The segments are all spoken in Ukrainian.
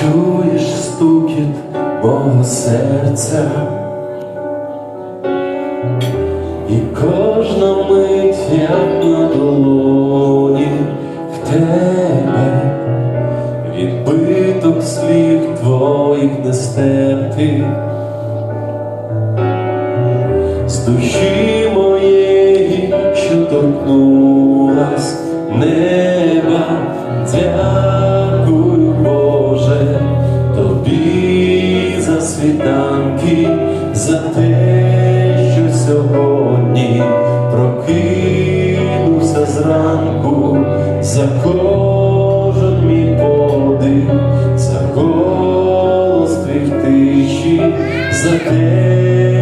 чуєш стукіт мого серця, і кожна мить, як на долоні в тебе, відбиток слів твоїх нестерпів. з душі моєї, що торкнулась неба. Ця світанки за те, що сьогодні прокинувся зранку, за кожен мій подих, за голос твій в тиші, за те.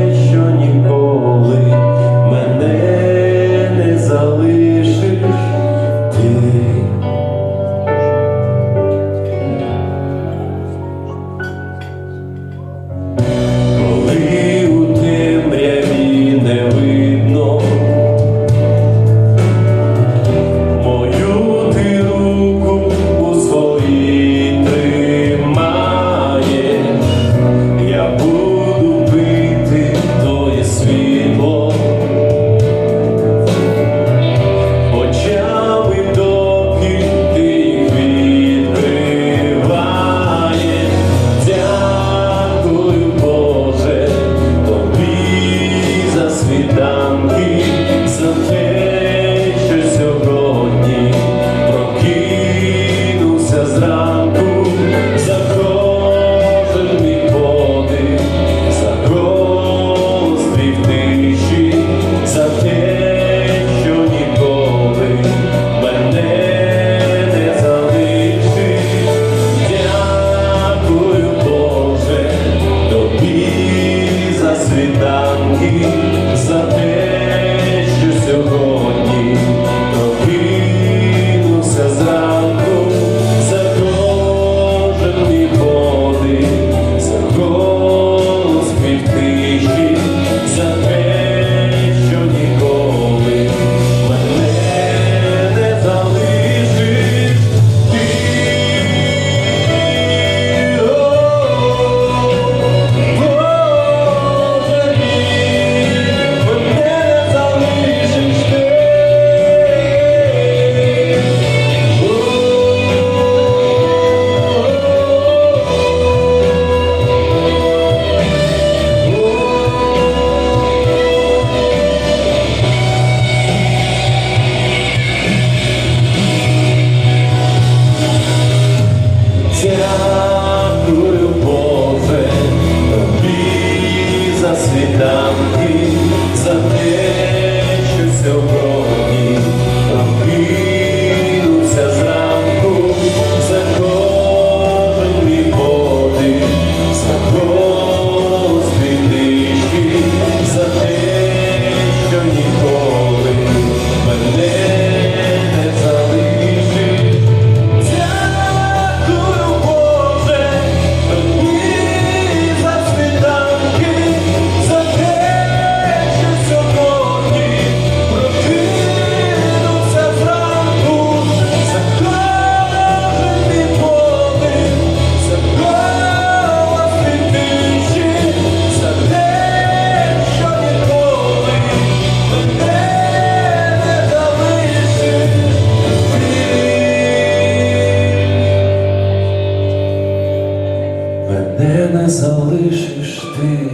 Не залишиш ти,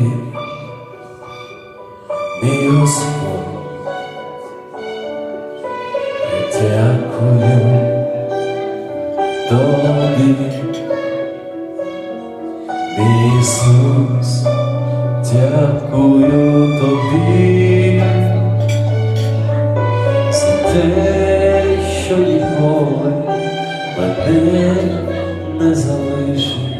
мій Господь, я дякую тобі, мій Ісус, дякую тобі, за те, що ніколи мене не залишиш.